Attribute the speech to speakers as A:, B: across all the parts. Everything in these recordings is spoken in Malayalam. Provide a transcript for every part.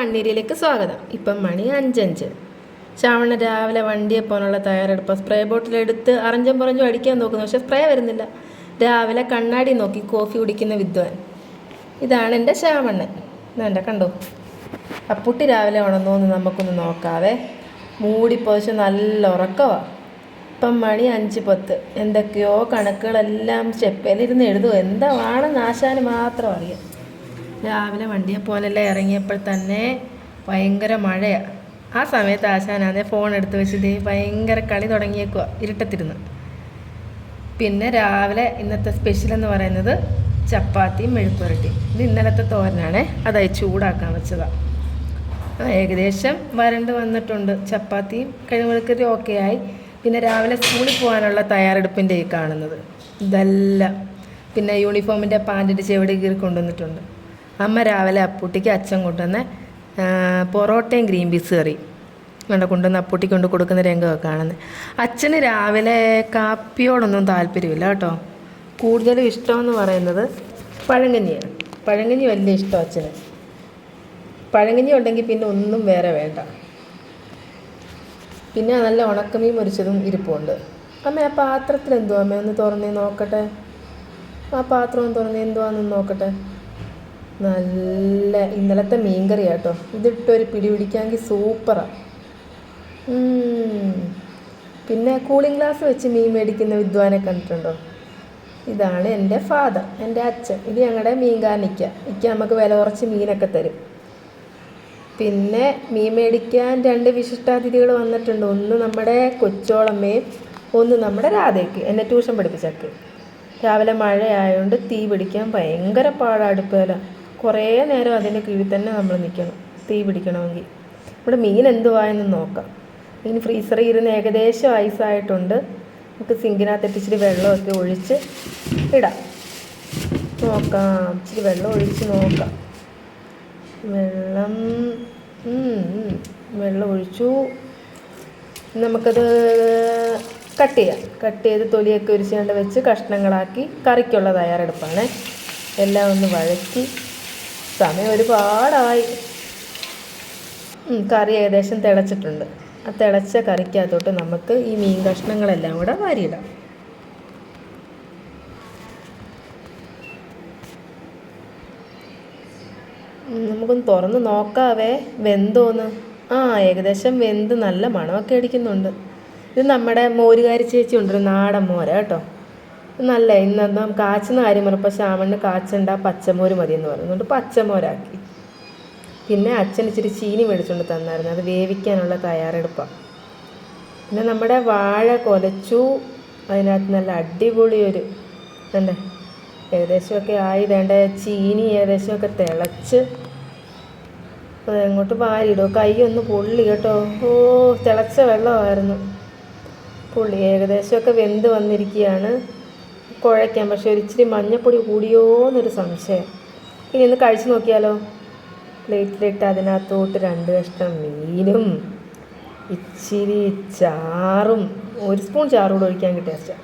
A: മണ്ണീരിയിലേക്ക് സ്വാഗതം. ഇപ്പം മണി അഞ്ചഞ്ച്. ശ്രാവണ രാവിലെ വണ്ടിയെ പോകാനുള്ള തയ്യാറെടുപ്പ് സ്പ്രേ ബോട്ടിലെടുത്ത് അറഞ്ചും പുറഞ്ചും അടിക്കാൻ നോക്കുന്നു. പക്ഷെ സ്പ്രേ വരുന്നില്ല. രാവിലെ കണ്ണാടി നോക്കി കോഫി കുടിക്കുന്ന വിദ്വാൻ. ഇതാണ് എന്റെ ശ്രാവണൻ. വേണ്ട കണ്ടോ? അപ്പുട്ടി രാവിലെ ഉണർന്നോന്ന് നമുക്കൊന്ന് നോക്കാവേ. മൂടി പൊതിച്ച് നല്ല ഉറക്കമാണ് ഇപ്പം മണി അഞ്ച് പത്ത്. എന്തൊക്കെയോ കണക്കുകളെല്ലാം സ്റ്റെപ്പയിലിരുന്ന് എഴുതുമോ എന്താണെന്ന് ആശാന് മാത്രം അറിയാം. രാവിലെ വണ്ടിയെ പോലെല്ലാം ഇറങ്ങിയപ്പോൾ തന്നെ ഭയങ്കര മഴയാണ് ആ സമയത്ത് ആശാനാന്നെ ഫോൺ എടുത്ത് വെച്ച് ദേ ഭയങ്കര കളി തുടങ്ങിയേക്കുക ഇരുട്ടത്തിരുന്ന്. പിന്നെ രാവിലെ ഇന്നത്തെ സ്പെഷ്യൽ എന്ന് പറയുന്നത് ചപ്പാത്തിയും മെഴുക്കുരട്ടിയും ഇത് ഇന്നലത്തെ തോരനാണേ അതായി ചൂടാക്കാൻ വെച്ചതാണ് ഏകദേശം വരണ്ട് വന്നിട്ടുണ്ട്. ചപ്പാത്തിയും കഴിവുകൾക്കൊരു ഓക്കെ ആയി. പിന്നെ രാവിലെ സ്കൂളിൽ പോകാനുള്ള തയ്യാറെടുപ്പിന്റെ കാണുന്നത്. ഇതെല്ലാം. പിന്നെ യൂണിഫോമിന്റെ പാന്റിന്റെ ചെവിടെ കീറി കൊണ്ടുവന്നിട്ടുണ്ട്. അമ്മ രാവിലെ അപ്പൂട്ടിക്ക് അച്ഛൻ കൊണ്ടുവന്ന പൊറോട്ടയും ഗ്രീൻ പീസ് കറി. കൊണ്ട് കൊണ്ടുവന്ന് അപ്പൂട്ടിക്ക് കൊണ്ട് കൊടുക്കുന്ന രംഗമൊക്കെ കാണുന്നത്. അച്ഛന് രാവിലെ കാപ്പിയോടൊന്നും താല്പര്യമില്ല കേട്ടോ. കൂടുതലും ഇഷ്ടമെന്ന് പറയുന്നത് പഴങ്കഞ്ഞിയാണ്. പഴങ്കഞ്ഞി വലിയ ഇഷ്ടം അച്ഛന്. പഴങ്കഞ്ഞി ഉണ്ടെങ്കിൽ പിന്നെ ഒന്നും വേറെ വേണ്ട. പിന്നെ നല്ല ഉണക്കമീൻ മുരിച്ചതും ഇരിപ്പുണ്ട്. അമ്മ ആ പാത്രത്തിൽ എന്തുവാ അമ്മ ഒന്ന് തുറന്നേ നോക്കട്ടെ. ആ പാത്രം തുറന്നേ എന്തുവാന്ന് നോക്കട്ടെ. നല്ല ഇന്നലത്തെ മീൻകറി കേട്ടോ ഇതിട്ടൊരു പിടി പിടിക്കാമെങ്കിൽ സൂപ്പറാണ് പിന്നെ കൂളിംഗ് ഗ്ലാസ് വെച്ച് മീൻ മേടിക്കുന്ന വിദ്വാനെ കണ്ടിട്ടുണ്ടോ? ഇതാണ് എന്റെ ഫാദർ എന്റെ അച്ഛൻ. ഇത് ഞങ്ങളുടെ മീൻകാരനിക്ക ഇക്ക. നമുക്ക് വില കുറച്ച് മീനൊക്കെ തരും. പിന്നെ മീൻ മേടിക്കാൻ രണ്ട് വിശിഷ്ടാതിഥികൾ വന്നിട്ടുണ്ട്. ഒന്ന് നമ്മുടെ കൊച്ചോളമ്മയും ഒന്ന് നമ്മുടെ രാധയ്ക്ക്. എന്നെ ട്യൂഷൻ പഠിപ്പിച്ചക്ക്. രാവിലെ മഴയായതുകൊണ്ട് തീ പിടിക്കാൻ ഭയങ്കര പാടാണ് അടുപ്പേല. കുറേ നേരം അതിന്റെ കീഴിൽ തന്നെ നമ്മൾ നിൽക്കണം. തീ പിടിക്കണമെങ്കിൽ. ഇവിടെ മീൻ എന്തുവായെന്ന് നോക്കാം. മീൻ ഫ്രീസറിൽ ഇരുന്ന് ഏകദേശം ഐസായിട്ടുണ്ട് നമുക്ക് സിങ്കിനകത്ത് ഇച്ചിരി വെള്ളമൊക്കെ ഒഴിച്ച് ഇടാം. നോക്കാം. ഇച്ചിരി വെള്ളം ഒഴിച്ച് നോക്കാം. വെള്ളം. വെള്ളം ഒഴിച്ചു. നമുക്കത് കട്ട് ചെയ്യാം. കട്ട് ചെയ്ത് തൊലിയൊക്കെ ഉരിച്ചുകൊണ്ട് വെച്ച് കഷ്ണങ്ങളാക്കി കറിക്കുള്ള തയ്യാറെടുപ്പാണ്. എല്ലാം ഒന്ന് വഴറ്റി സമയം ഒരുപാടായി കറി ഏകദേശം തിളച്ചിട്ടുണ്ട്. ആ തിളച്ച കറിക്കകത്തോട്ട് നമുക്ക് ഈ മീൻ കഷ്ണങ്ങളെല്ലാം കൂടെ വാരിയിടാം. നമുക്കൊന്ന് തുറന്ന് നോക്കാവേ. വെന്തോന്ന്. ആ ഏകദേശം വെന്ത് നല്ല മണമൊക്കെ അടിക്കുന്നുണ്ട്. ഇത് നമ്മുടെ മോരുകാരി ചേച്ചി ഉണ്ടൊരു നാടൻ മോര കേട്ടോ. നല്ല ഇന്ന് കാച്ചുന്ന കാര്യം പറഞ്ഞപ്പോൾ ശ്യാമണ് കാച്ചണ്ട പച്ചമോര് മതി എന്ന് പറഞ്ഞു. അതുകൊണ്ട് പച്ചമോരാക്കി. പിന്നെ അച്ഛൻ ഇച്ചിരി ചീനി മേടിച്ചുകൊണ്ട് തന്നായിരുന്നു. അത് വേവിക്കാനുള്ള തയ്യാറെടുപ്പാണ് പിന്നെ നമ്മുടെ വാഴ കൊലച്ചു. അതിനകത്ത് നല്ല അടിപൊളി ഒരു അല്ലേ ഏകദേശമൊക്കെ ആയി. വേണ്ട ചീനി ഏകദേശമൊക്കെ തിളച്ച്. അതങ്ങോട്ട് വാരിയിടും. കൈ ഒന്ന് പൊള്ളി കേട്ടോ. ഓ തിളച്ച വെള്ളമായിരുന്നു. പുള്ളി ഏകദേശമൊക്കെ വെന്ത് വന്നിരിക്കുകയാണ്. കുഴയ്ക്കാം പക്ഷെ ഒരിച്ചിരി മഞ്ഞപ്പൊടി കൂടിയോ എന്നൊരു സംശയം. ഇനി ഒന്ന് കഴിച്ചു നോക്കിയാലോ? പ്ലേറ്റിലിട്ട് അതിനകത്തോട്ട് രണ്ട് കഷ്ണം മീനും ഇച്ചിരി ചാറും ഒരു സ്പൂൺ ചാറും കൂടെ ഒഴിക്കാൻ കിട്ടിയ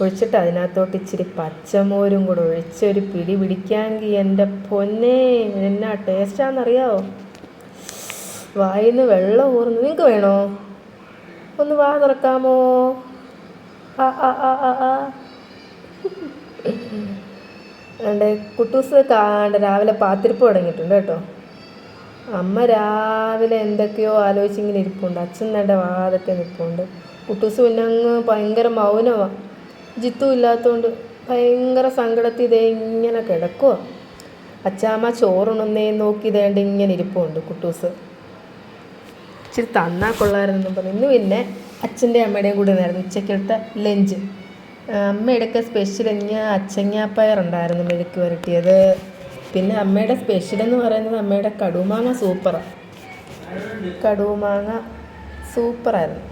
A: ഒഴിച്ചിട്ട് അതിനകത്തോട്ട് ഇച്ചിരി പച്ചമോരും കൂടെ ഒഴിച്ച് ഒരു പിടി പിടിക്കാമെങ്കിൽ എന്റെ പൊന്നെ എന്നാ ടേസ്റ്റാണെന്നറിയാവോ വായിൽ നിന്ന് വെള്ളം ഊർന്ന്. നിങ്ങൾക്ക് വേണോ? ഒന്ന് വാ തുറക്കാമോ? ആ ആ ആ ആ ആ. എന്റെ കുട്ടൂസ് കാണ്ട രാവിലെ പാത്തിരിപ്പ് തുടങ്ങിയിട്ടുണ്ട് കേട്ടോ. അമ്മ രാവിലെ എന്തൊക്കെയോ ആലോചിച്ച് ഇങ്ങനെ ഇരിപ്പുണ്ട്. അച്ഛൻ നേടെ വാതൊക്കെ നിൽപ്പുണ്ട് കുട്ടൂസ് പിന്നെ അങ്ങ് ഭയങ്കര മൗനമാണ് ജിത്തു ഇല്ലാത്തതുകൊണ്ട് ഭയങ്കര സങ്കടത്തിൽ ഇതേ ഇങ്ങനെ കിടക്കുക അച്ചാമ്മ ചോറുണന്നേ നോക്കി ഇതേണ്ട ഇങ്ങനെ ഇരിപ്പുണ്ട് കുട്ടൂസ്. ഇച്ചിരി തന്നാൽ കൊള്ളാമായിരുന്നു പറഞ്ഞു. ഇന്ന് പിന്നെ അച്ഛന്റെ അമ്മയുടെയും കൂടെ നേരം ഉച്ചക്കത്തെ ലഞ്ച്. അമ്മയുടെയൊക്കെ സ്പെഷ്യൽ ഇനി അച്ചങ്ങാപ്പയർ ഉണ്ടായിരുന്നു മെഴുക്ക് വരട്ടിയത് പിന്നെ അമ്മയുടെ സ്പെഷ്യൽ എന്ന് പറയുന്നത് അമ്മയുടെ കടുമാങ്ങ സൂപ്പറാണ് കടുമാങ്ങ സൂപ്പറായിരുന്നു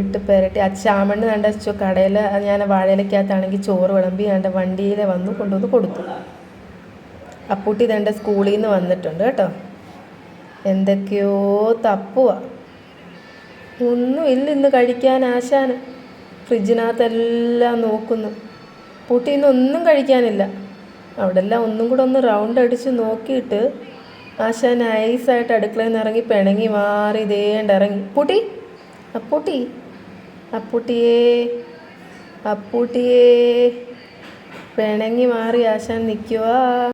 A: ഇട്ട് പെരട്ടി. ആ ചാമണ്ണ് കണ്ട ചോ കടയിൽ ഞാൻ വാഴയിലേക്കകത്താണെങ്കിൽ ചോറ് വിളമ്പി കണ്ട വണ്ടിയിൽ വന്ന് കൊണ്ടുവന്ന് കൊടുത്തു. അപ്പൂട്ടി തന്റെ സ്കൂളിൽ നിന്ന് വന്നിട്ടുണ്ട് കേട്ടോ. എന്തൊക്കെയോ തപ്പുക ഒന്നുമില്ല ഇന്ന് കഴിക്കാൻ ആശാന്. ഫ്രിഡ്ജിനകത്തെല്ലാം നോക്കുന്നു. പൂട്ടി ഇന്ന് ഒന്നും കഴിക്കാനില്ല. അവിടെ എല്ലാം ഒന്നും കൂടെ ഒന്ന് റൗണ്ട് അടിച്ച് നോക്കിയിട്ട് ആശാൻ നൈസായിട്ട് അടുക്കളയിൽ നിന്ന് ഇറങ്ങി പിണങ്ങി മാറി ഇതേണ്ട ഇറങ്ങി. പൂട്ടി അപ്പൂട്ടി അപ്പൂട്ടിയേ അപ്പൂട്ടിയേ പിണങ്ങി മാറി ആശാൻ നിൽക്കുവാ